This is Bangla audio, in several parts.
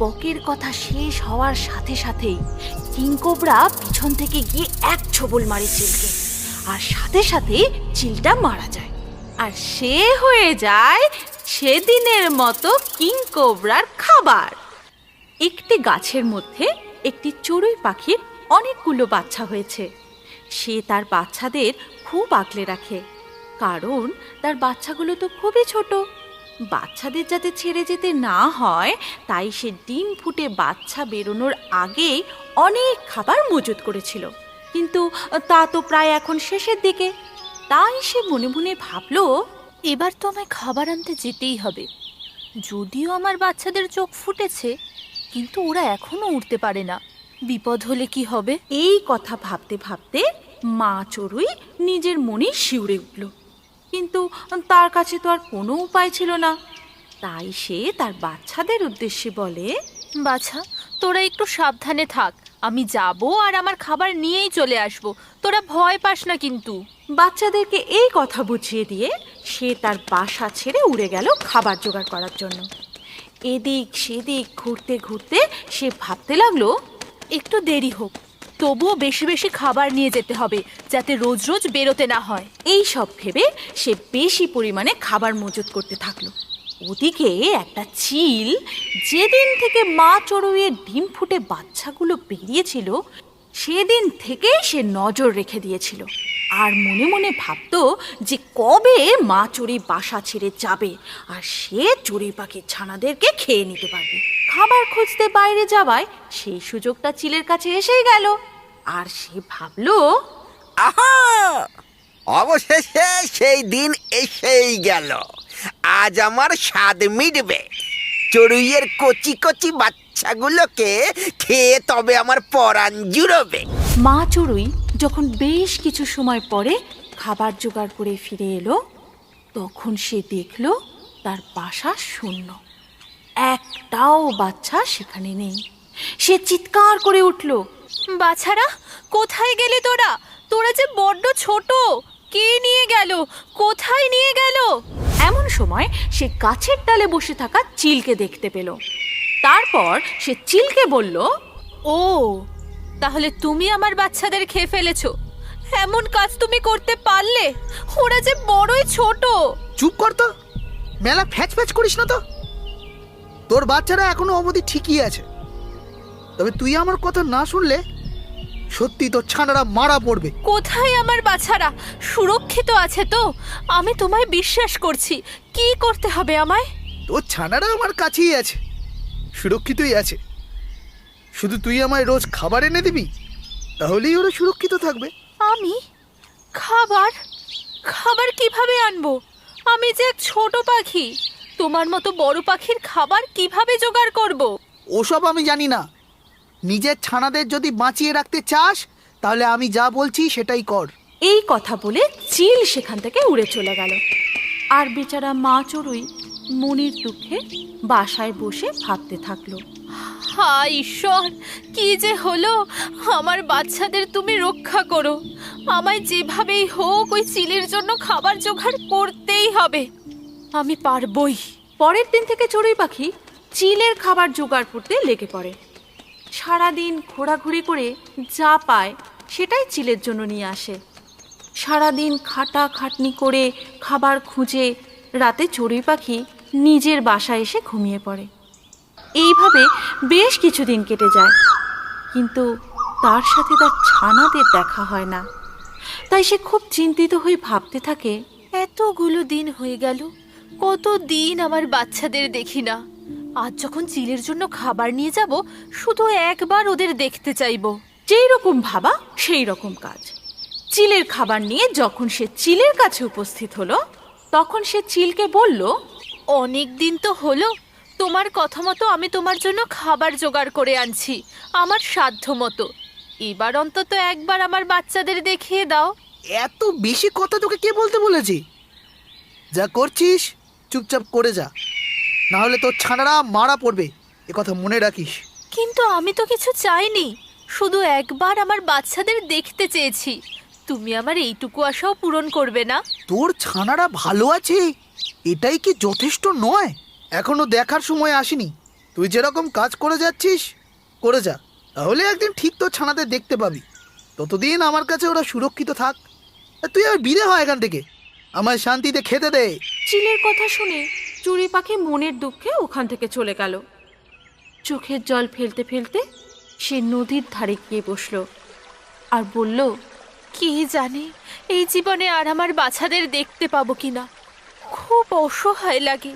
বকের কথা শেষ হওয়ার সাথে সাথেই কিংকোবরা পিছন থেকে গিয়ে এক ছবল মারে চিলকে। আর সাথে সাথে চিলটা মারা যায়। আর সে হয়ে যায় সেদিনের মতো কিংকোবরার খাবার। একটি গাছের মধ্যে একটি চড়ুই পাখির অনেকগুলো বাচ্চা হয়েছে। সে তার বাচ্চাদের খুব আগলে রাখে। কারণ তার বাচ্চাগুলো তো খুবই ছোট। বাচ্চাদের যাতে ছেড়ে যেতে না হয়, তাই সে ডিম ফুটে বাচ্চা বেরোনোর আগেই অনেক খাবার মজুত করেছিল। কিন্তু তা তো প্রায় এখন শেষের দিকে। তাই সে মনে মনে ভাবলো, এবার তো আমায় খাবার আনতে যেতেই হবে। যদিও আমার বাচ্চাদের চোখ ফুটেছে, কিন্তু ওরা এখনও উঠতে পারে না। বিপদ হলে কি হবে? এই কথা ভাবতে ভাবতে মা চড়ুই নিজের মনে শিউরে উঠল। কিন্তু তার কাছে তো আর কোনো উপায় ছিল না। তাই সে তার বাচ্চাদের উদ্দেশ্যে বলে বাছা তোরা একটু সাবধানে থাক। আমি যাব আর আমার খাবার নিয়েই চলে আসব। তোরা ভয় পাস না কিন্তু। বাচ্চাদেরকে এই কথা বুঝিয়ে দিয়ে সে তার বাসা ছেড়ে উড়ে গেল খাবার জোগাড় করার জন্য। এদিক সেদিক ঘুরতে ঘুরতে সে ভাবতে লাগল একটু দেরি হোক। তবুও বেশি বেশি খাবার নিয়ে যেতে হবে, যাতে রোজ রোজ বেরোতে না হয়। এই সব ভেবে সে বেশি পরিমাণে খাবার মজুত করতে থাকল। ওদিকে একটা চিল যেদিন থেকে মা চড়ুইয়ের ডিম ফুটে বাচ্চাগুলো বেরিয়েছিল, সেদিন থেকেই সে নজর রেখে দিয়েছিল। আর মনে মনে ভাবতো যে কবে মা চড়ুই বাসা ছেড়ে যাবে, আর সে চড়ুই পাখির ছানাদেরকে খেয়ে নিতে পারবে। খাবার খুঁজতে বাইরে যাওয়ায় সেই সুযোগটা চিলের কাছে এসেই গেল। আর সে ভাবলো আহা! অবশেষে সেই দিন এসেই গেল। আজ আমার স্বাদ মিটবে। চড়ুইয়ের কচি কচি বাচ্চাগুলোকে খেয়ে তবে আমার পরাণ জুড়বে। মা চড়ুই যখন বেশ কিছু সময় পরে খাবার জোগাড় করে ফিরে এলো তখন সে দেখল তার বাসা শূন্য। একটাও বাচ্চা সেখানে নেই। সে চিৎকার করে উঠল। বাছারা কোথায় গেলে তোরা? তোরা যে বড্ড ছোট। কে নিয়ে গেল? কোথায় নিয়ে গেল? এমন সময় সে গাছের ডালে বসে থাকা চিলকে দেখতে পেল। তারপর সে চিলকে বলল ও তাহলে তুমি আমার বাচ্চাদের খেয়ে ফেলেছো। এমন কাজ তুমি করতে পারলে? ওরা যে বড়ই ছোট। চুপ কর তো। মেলা ফ্যাচ ফ্যাচ করিস না তো। তোর বাচ্চারা এখনও অবধি ঠিকই আছে। তবে তুই আমার কথা না শুনলে সত্যি তোর ছানারা মারা পড়বে। কোথায় আমার বাছারা? সুরক্ষিত আছে তো। আমি তোমায় বিশ্বাস করছি। কি করতে হবে আমায়? তোর ছানারা আমার কাছেই আছে। সুরক্ষিতই আছে। শুধু তুই আমায় রোজ খাবার এনে দিবি? তাহলেই ওরা সুরক্ষিত থাকবে। আমি? খাবার? খাবার কীভাবে আনব? আমি যে ছোট পাখি। তোমার মতো বড় পাখির খাবার কীভাবে জোগাড় করব? ওসব আমি জানি না। নিজের ছানাদের যদি বাঁচিয়ে রাখতে চাস তাহলে আমি যা বলছি সেটাই কর। এই কথা বলে চিল সেখান থেকে উড়ে চলে গেল। আর বেচারা মা চড়ুই মনির দুঃখে বাসায় বসে ভাবতে থাকল। হায় ঈশ্বর কি যে হলো? আমার বাচ্চাদের তুমি রক্ষা করো। আমায় যেভাবেই হোক ওই চিলের জন্য খাবার জোগাড় করতেই হবে। আমি পারবই। পরের দিন থেকে চড়ুই পাখি চিলের খাবার জোগাড় করতে লেগে পড়ে। সারাদিন ঘোরাঘুরি করে যা পায় সেটাই চিলের জন্য নিয়ে আসে। সারাদিন খাটা খাটনি করে খাবার খুঁজে রাতে চড়ুই পাখি নিজের বাসায় এসে ঘুমিয়ে পড়ে। এইভাবে বেশ কিছুদিন কেটে যায়। কিন্তু তার সাথে তার ছানাদের দেখা হয় না। তাই সে খুব চিন্তিত হয়ে ভাবতে থাকে, এতগুলো দিন হয়ে গেল কত দিন আমার বাচ্চাদের দেখি না? আজ যখন চিলের জন্য খাবার নিয়ে যাব, শুধু একবার ওদের দেখতে চাইব। যেই রকম ভাবা, সেই রকম কাজ। চিলের খাবার নিয়ে যখন সে চিলের কাছে উপস্থিত হলো, তখন সে চিলকে বলল, অনেক দিন তো হলো, তোমার কথা মতো আমি তোমার জন্য খাবার জোগাড় করে আনছি, আমার সাধ্য মতো। এবার অন্তত একবার আমার বাচ্চাদের দেখিয়ে দাও। এত বেশি কথা তোকে কে বলতে বলেছি? যা করছিস, চুপচাপ করে যা। না হলে তোর ছানারা মারা পড়বে। এ কথা মনে রাখিস। কিন্তু আমি তো কিছু চাইনি। শুধু একবার আমার বাচ্চাদের দেখতে চেয়েছি। তুমি আমার এইটুকু আশাও পূরণ করবে না। তোর ছানারা ভালো আছে? এটাই কি যথেষ্ট নয়? এখনও দেখার সময় আসেনি। তুই যেরকম কাজ করে যাচ্ছিস করে যা। তাহলে একদিন ঠিক তোর ছানাদের দেখতে পাবি। ততদিন আমার কাছে ওরা সুরক্ষিত থাক। তুই আর বিদে হয় এখান থেকে। আমায় শান্তিতে খেতে দে। চিলের কথা শুনে চড়ুই পাখি মনের দুঃখে ওখান থেকে চলে গেল। চোখের জল ফেলতে ফেলতে সে নদীর ধারে গিয়ে বসল আর বলল, কি জানি, এই জীবনে আর আমার বাছাদের দেখতে পাবো কিনা? খুব অসহায় লাগে।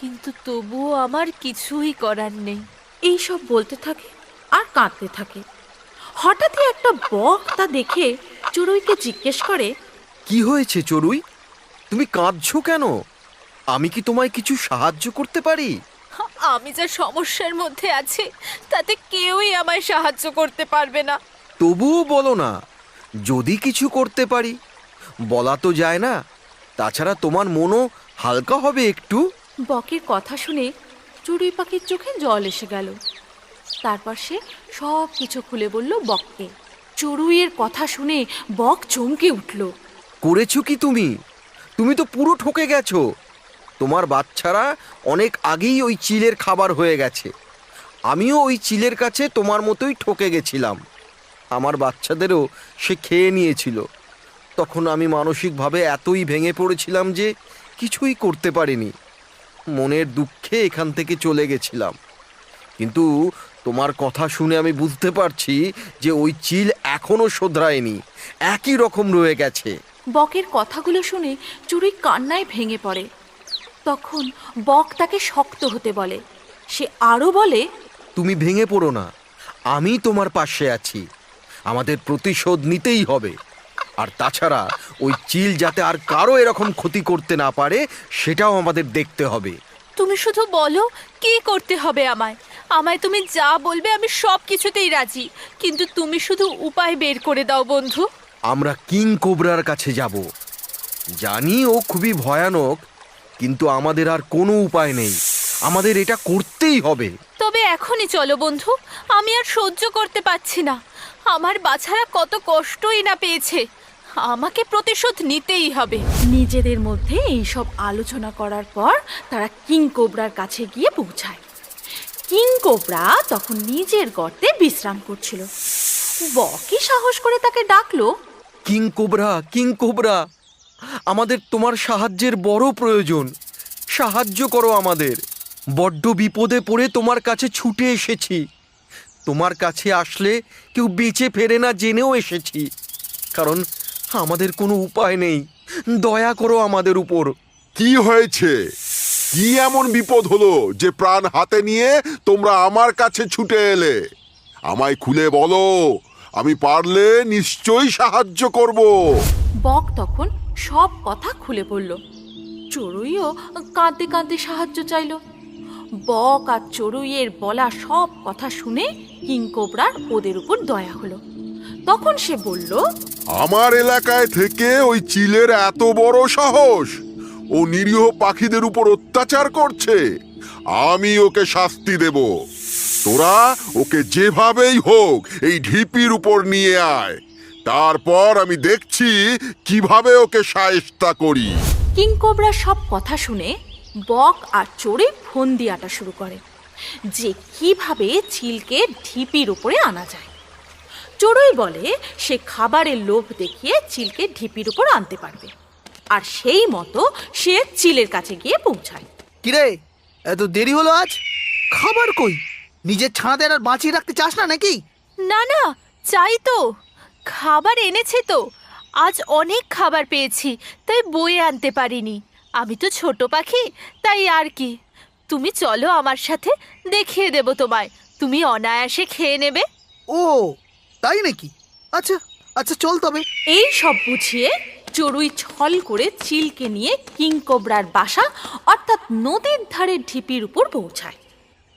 কিন্তু তবুও আমার কিছুই করার নেই। এই সব বলতে থাকে আর কাঁদতে থাকে। হঠাৎই একটা বক তা দেখে চড়ুইকে জিজ্ঞেস করে, কি হয়েছে চড়ুই? তুমি কাঁদছো কেন? আমি কি তোমায় কিছু সাহায্য করতে পারি? আমি যা সমস্যার মধ্যে আছি তাতে কেউই আমায় সাহায্য করতে পারবে না। তবুও বলো না যদি কিছু করতে পারি। বলা তো যায় না তাছাড়া তোমার মনও হালকা হবে একটু। বকের কথা শুনে চড়ুই পাখির চোখে জল এসে গেল। তারপর সে সব কিছু খুলে বলল বককে। চড়ুইয়ের কথা শুনে বক চমকে উঠল। করেছ কি তুমি? তুমি তো পুরো ঠকে গেছো। তোমার বাচ্চারা অনেক আগেই ওই চিলের খাবার হয়ে গেছে। আমিও ওই চিলের কাছে তোমার মতোই ঠকে গেছিলাম। আমার বাচ্চাদেরও সে খেয়ে নিয়েছিল। তখন আমি মানসিকভাবে এতই ভেঙে পড়েছিলাম যে কিছুই করতে পারিনি। মনের দুঃখে এখান থেকে চলে গেছিলাম। কিন্তু তোমার কথা শুনে আমি বুঝতে পারছি যে ওই চিল এখনও শোধরায়নি। একই রকম রয়ে গেছে। বকের কথাগুলো শুনে চুরি কান্নায় ভেঙে পড়ে। তখন বক তাকে শক্ত হতে বলে। সে আরও বলে তুমি ভেঙে পড়ো না। আমি তোমার পাশে আছি। আমাদের প্রতিশোধ নিতেই হবে। আর তাছাড়া ওই চিল যাতে আর কারও এরকম ক্ষতি করতে না পারে সেটাও আমাদের দেখতে হবে। তুমি শুধু বলো কি করতে হবে আমায়? আমায় তুমি যা বলবে আমি সব কিছুতেই রাজি। কিন্তু তুমি শুধু উপায় বের করে দাও বন্ধু। আমরা কিং কোবরার কাছে যাব। জানি ও খুবই ভয়ানক কিন্তু আমাদের আর কোনো উপায় নেই। আমাদের এটা করতেই হবে। তবে এখনই চলো বন্ধু আমি আর সহ্য করতে পারছি না। আমার বাছারা কত কষ্টই না পেয়েছে। আমাকে প্রতিশোধ নিতেই হবে। নিজেদের মধ্যে এইসব আলোচনা করার পর তারা কিং কোবরার কাছে গিয়ে পৌঁছায়। কিং কোবরা তখন নিজের গর্তে বিশ্রাম করছিল। বকি সাহস করে তাকে ডাকলো। King cobra king cobra! আমাদের তোমার সাহায্যের বড় প্রয়োজন। সাহায্য করো আমাদের। বড্ড বিপদে পড়ে তোমার কাছে ছুটে এসেছি। তোমার কাছে আসলে কেউ বেঁচে ফেরে না জেনেও এসেছি। কারণ আমাদের কোনো উপায় নেই। দয়া করো আমাদের উপর। কি হয়েছে? কি এমন বিপদ হলো যে প্রাণ হাতে নিয়ে তোমরা আমার কাছে ছুটে এলে? আমায় খুলে বলো। আমি পারলে নিশ্চয়ই সাহায্য করব। বক তখন সব কথা খুলে বলল চড়ুইও কাঁদতে কাঁদতে সাহায্য চাইল। বক আর চড়ুইয়ের বলা সব কথা শুনে কিংকোবরার ওদের উপর দয়া হলো। তখন সে বলল, আমার এলাকায় থেকে ওই চিলের এত বড় সাহস। ও নিরীহ পাখিদের উপর অত্যাচার করছে। আমি ওকে শাস্তি দেব। তোরা ওকে যেভাবেই হোক এই ঢিপির উপর নিয়ে আয়। তারপর আমি দেখছি কীভাবে ওকে সায়স্তা করি। কিংকোবরা সব কথা শুনে বক আর চড়ে ফোন দিয়াটা শুরু করে যে কীভাবে চিলকে ঢিপির উপরে আনা যায়। চড়ুই বলে সে খাবারের লোভ দেখিয়ে চিলকে ঢিপির উপর আনতে পারবে আর সেই মতো সে চিলের কাছে গিয়ে পৌঁছায়। কিরে এত দেরি হলো আজ? খাবার কই? নিজের ছানাদের আর বাঁচিয়ে রাখতে চাস না নাকি? না না চাই তো। খাবার এনেছে তো। আজ অনেক খাবার পেয়েছি তাই বয়ে আনতে পারিনি। আমি তো ছোট পাখি তাই আর কি। তুমি চলো আমার সাথে দেখিয়ে দেব তোমায়। তুমি অনায়াসে খেয়ে নেবে। ও তাই নাকি? আচ্ছা আচ্ছা চল তবে। এই সব বুঝিয়ে চড়ুই ছল করে চিলকে নিয়ে কিংকোবরার বাসা অর্থাৎ নদীর ধারে ঢিপির উপর পৌঁছায়।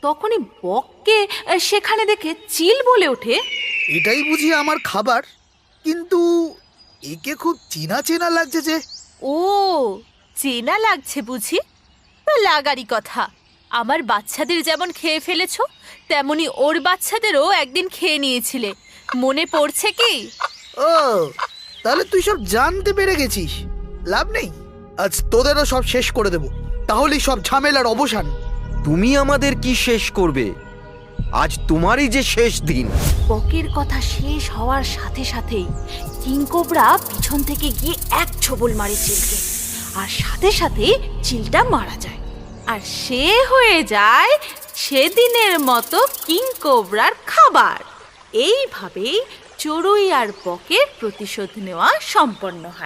তখনই বককে সেখানে দেখে চিল বলে ওঠে এটাই বুঝি আমার খাবার। কিন্তু একে খুব চেনা চেনা লাগছে যে। ও চেনা লাগছে বুঝি? তা লাগারই কথা। আমার বাচ্চাদের যেমন খেয়ে ফেলেছো তেমনি ওর বাচ্চাদেরও একদিন খেয়ে নিয়েছিলে। মনে পড়ছে কি? ও তাহলে তুই সব জানতে পেরে গেছিস। লাভ নেই। আজ তোদেরও সব শেষ করে দেব। তাহলেই সব ঝামেলার অবসান। তুমি আমাদের কি শেষ করবে? আজ তোমারই যে শেষ দিন। বকের কথা শেষ হওয়ার সাথে সাথেই কিংকোবরা পিছন থেকে গিয়ে এক ছবল মারে চিলকে। আর সাথে সাথে চিলটা মারা যায়। আর সে হয়ে যায় সেদিনের মতো কিংকোবরার খাবার। এইভাবেই চড়ুই আর বকের প্রতিশোধ নেওয়া সম্পন্ন হয়।